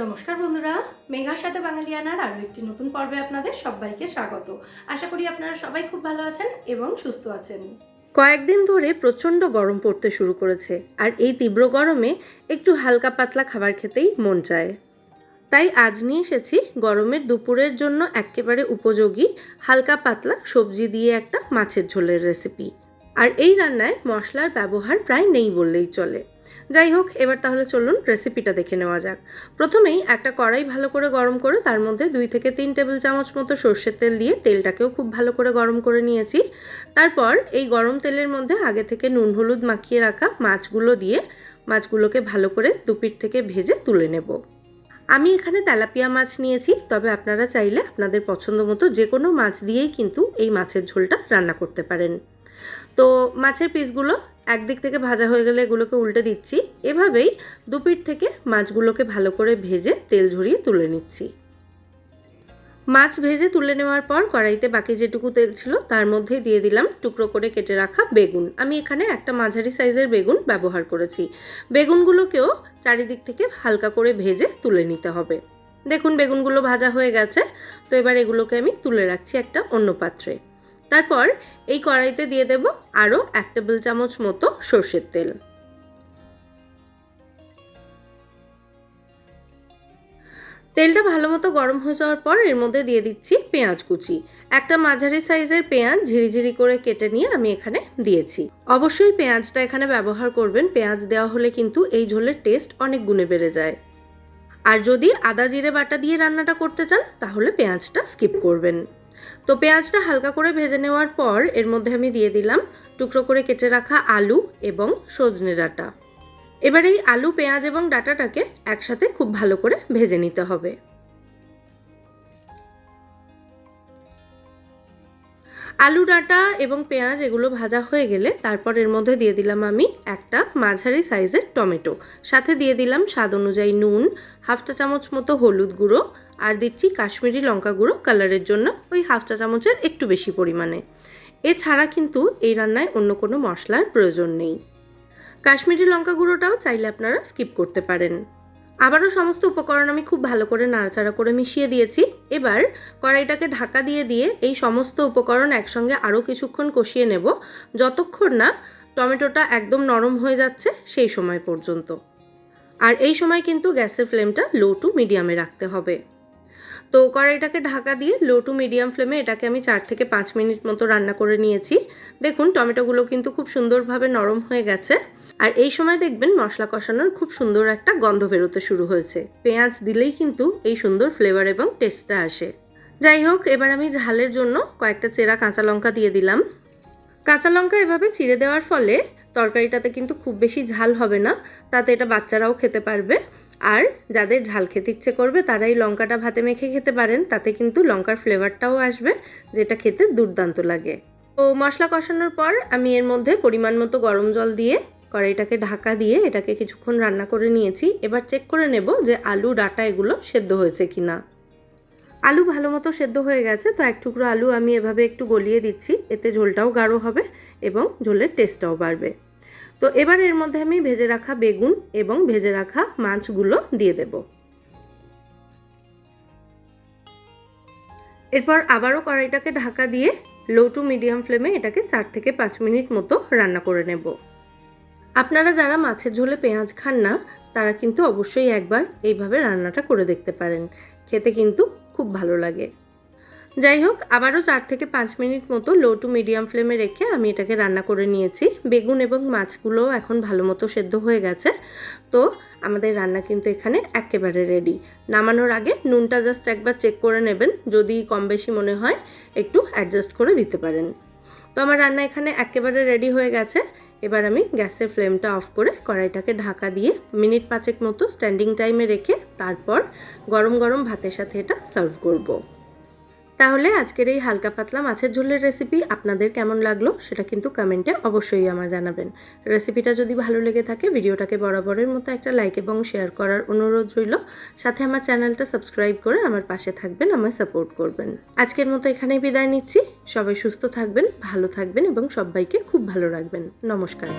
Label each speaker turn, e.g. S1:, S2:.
S1: নমস্কার বন্ধুরা, মেঘার সাথে বাঙালিয়ানার আরও একটি নতুন পর্বে আপনাদের সবাইকে স্বাগত। আশা করি আপনারা সবাই খুব ভালো আছেন এবং সুস্থ আছেন। কয়েকদিন ধরে প্রচণ্ড গরম পড়তে শুরু করেছে, আর এই তীব্র গরমে একটু হালকা পাতলা খাবার খেতেই মন চায়। তাই আজ নিয়ে এসেছি গরমের দুপুরের জন্য একেবারে উপযোগী হালকা পাতলা সবজি দিয়ে একটা মাছের ঝোলের রেসিপি আর এই রান্নায় মশলার ব্যবহার প্রায় নেই বললেই চলে। যাই হোক, এবার তাহলে চলুন রেসিপিটা দেখে নেওয়া যাক। প্রথমেই একটা কড়াই ভালো করে গরম করে, তার মধ্যে দুই থেকে তিন টেবিল চামচ মতো সর্ষের তেল দিয়ে তেলটাকেও খুব ভালো করে গরম করে নিয়েছি। তারপর এই গরম তেলের মধ্যে আগে থেকে নুন, হলুদ মাখিয়ে রাখা মাছগুলো দিয়ে মাছগুলোকে ভালো করে দুপিট থেকে ভেজে তুলে নেব। আমি এখানে তেলাপিয়া মাছ নিয়েছি, তবে আপনারা চাইলে আপনাদের পছন্দ মতো যে কোনো মাছ দিয়েই কিন্তু এই মাছের ঝোলটা রান্না করতে পারেন। তো মাছের পিসগুলো একদিক থেকে ভাজা হয়ে গেলে এগুলোকে উল্টে দিচ্ছি। এভাবেই দুপিট থেকে মাছগুলোকে ভালো করে ভেজে তেল ঝরিয়ে তুলে নিচ্ছি। মাছ ভেজে তুলে নেওয়ার পর কড়াইতে বাকি যেটুকু তেল ছিল তার মধ্যে দিয়ে দিলাম টুকরো করে কেটে রাখা বেগুন। আমি এখানে একটা মাঝারি সাইজের বেগুন ব্যবহার করেছি। বেগুনগুলোকেও চারিদিক থেকে হালকা করে ভেজে তুলে নিতে হবে। দেখুন, বেগুনগুলো ভাজা হয়ে গেছে। তো এবার এগুলোকে আমি তুলে রাখছি একটা অন্য পাত্রে। তারপর এই কড়াইতে দিয়ে দেব আরও এক টেবিল চামচ মতো সর্ষের তেল। তেলটা ভালো মতো গরম হয়ে যাওয়ার পর এর মধ্যে দিয়ে দিচ্ছি পেঁয়াজ কুচি। একটা মাঝারি সাইজের পেঁয়াজ ঝিরিঝিরি করে কেটে নিয়ে আমি এখানে দিয়েছি। অবশ্যই পেঁয়াজটা এখানে ব্যবহার করবেন, পেঁয়াজ দেওয়া হলে কিন্তু এই ঝোলের টেস্ট অনেক গুণে বেড়ে যায়। আর যদি আদা, জিরে, বাটা দিয়ে রান্নাটা করতে চান, তাহলে পেঁয়াজটা স্কিপ করবেন। তো পেঁয়াজটা হালকা করে ভেজে নেওয়ার পর এর মধ্যে আমি দিয়ে দিলাম টুকরো করে কেটে রাখা আলু এবং সজনে ডাঁটা। এবার এই আলু, পেঁয়াজ এবং ডাঁটাটাকে একসাথে খুব ভালো করে ভেজে নিতে হবে। আলু, ডাঁটা এবং পেঁয়াজ এগুলো ভাজা হয়ে গেলে তারপর এর মধ্যে দিয়ে দিলাম আমি একটা মাঝারি সাইজের টমেটো। সাথে দিয়ে দিলাম স্বাদ অনুযায়ী নুন, হাফ চা চামচ মতো হলুদ গুঁড়ো আর দিচ্ছি কাশ্মীরি লঙ্কা গুঁড়ো কালারের জন্য, ওই হাফ চা চামচের একটু বেশি পরিমাণে। এছাড়া কিন্তু এই রান্নায় অন্য কোনো মশলার প্রয়োজন নেই। কাশ্মীরি লঙ্কা গুঁড়োটাও চাইলে আপনারা স্কিপ করতে পারেন। আবারও সমস্ত উপকরণ আমি খুব ভালো করে নাড়াচাড়া করে মিশিয়ে দিয়েছি। এবার কড়াইটাকে ঢাকা দিয়ে দিয়ে এই সমস্ত উপকরণ একসঙ্গে আরও কিছুক্ষণ কষিয়ে নেব, যতক্ষণ না টমেটোটা একদম নরম হয়ে যাচ্ছে সেই সময় পর্যন্ত। আর এই সময় কিন্তু গ্যাসের ফ্লেমটা লো টু মিডিয়ামে রাখতে হবে। তো কড়াইটাকে ঢাকা দিয়ে লো টু মিডিয়াম ফ্লেমে এটাকে আমি চার থেকে পাঁচ মিনিট মতো রান্না করে নিয়েছি। দেখুন, টমেটোগুলো কিন্তু খুব সুন্দরভাবে নরম হয়ে গেছে। আর এই সময় দেখবেন মশলা কষানোর খুব সুন্দর একটা গন্ধ বেরোতে শুরু হয়েছে। পেঁয়াজ দিলেই কিন্তু এই সুন্দর ফ্লেভার এবং টেস্টটা আসে। যাই হোক, এবার আমি ঝালের জন্য কয়েকটা চেরা কাঁচা লঙ্কা দিয়ে দিলাম। কাঁচা লঙ্কা এভাবে চিড়ে দেওয়ার ফলে তরকারিটাতে কিন্তু খুব বেশি ঝাল হবে না। তাতে এটা বাচ্চারাও খেতে পারবে। আর যাদের ঝাল খেতে ইচ্ছে করবে তারা এই লঙ্কাটা ভাতে মেখে খেতে পারেন। তাতে কিন্তু লঙ্কার ফ্লেভারটাও আসবে, যেটা খেতে দুর্দান্ত লাগে। তো মশলা কষানোর পর আমি এর মধ্যে পরিমাণ মতো গরম জল দিয়ে কড়াইটাকে ঢাকা দিয়ে এটাকে কিছুক্ষণ রান্না করে নিয়েছি। এবার চেক করে নেব যে আলু ডাটা এগুলো সেদ্ধ হয়েছে কি না আলু ভালো মতো সেদ্ধ হয়ে গেছে, তো এক টুকরো আলু আমি এভাবে একটু গলিয়ে দিচ্ছি। এতে ঝোলটাও গাঢ় হবে এবং ঝোলের টেস্টটাও বাড়বে। তো এবার এর মধ্যে আমি ভেজে রাখা বেগুন এবং ভেজে রাখা মাছগুলো দিয়ে দেব। এরপর আবারও কড়াইটাকে ঢাকা দিয়ে লো টু মিডিয়াম ফ্লেমে এটাকে চার থেকে পাঁচ মিনিট মতো রান্না করে নেব। আপনারা যারা মাছের ঝোলে পেঁয়াজ খান না, তারা কিন্তু অবশ্যই একবার এইভাবে রান্নাটা করে দেখতে পারেন। খেতে কিন্তু খুব ভালো লাগে। যাই হোক, আবারও চার থেকে পাঁচ মিনিট মতো লো টু মিডিয়াম ফ্লেমে রেখে আমি এটাকে রান্না করে নিয়েছি। বেগুন এবং মাছগুলো এখন ভালো মতো সেদ্ধ হয়ে গেছে। তো আমাদের রান্না কিন্তু এখানে একেবারে রেডি নামানোর আগে নুনটা জাস্ট একবার চেক করে নেবেন, যদি কম বেশি মনে হয়, একটু অ্যাডজাস্ট করে দিতে পারেন। তো আমার রান্না এখানে একেবারে রেডি হয়ে গেছে। এবার আমি গ্যাসের ফ্লেমটা অফ করে কড়াইটাকে ঢাকা দিয়ে মিনিট পাঁচেক মতো স্ট্যান্ডিং টাইমে রেখে তারপর গরম গরম ভাতের সাথে এটা সার্ভ করব। তাহলে আজকের এই হালকা পাতলা মাছের ঝোলের রেসিপি আপনাদের কেমন লাগল সেটা কিন্তু কমেন্টে অবশ্যই আমার জানাবেন। রেসিপিটা যদি ভালো লেগে থাকে ভিডিওটাকে বরাবরের মতো একটা লাইক এবং শেয়ার করার অনুরোধ রইল। সাথে আমার চ্যানেলটা সাবস্ক্রাইব করে আমার পাশে থাকবেন, আমায় সাপোর্ট করবেন। আজকের মতো এখানেই বিদায় নিচ্ছি। সবাই সুস্থ থাকবেন, ভালো থাকবেন এবং সবাইকে খুব ভালো রাখবেন। নমস্কার।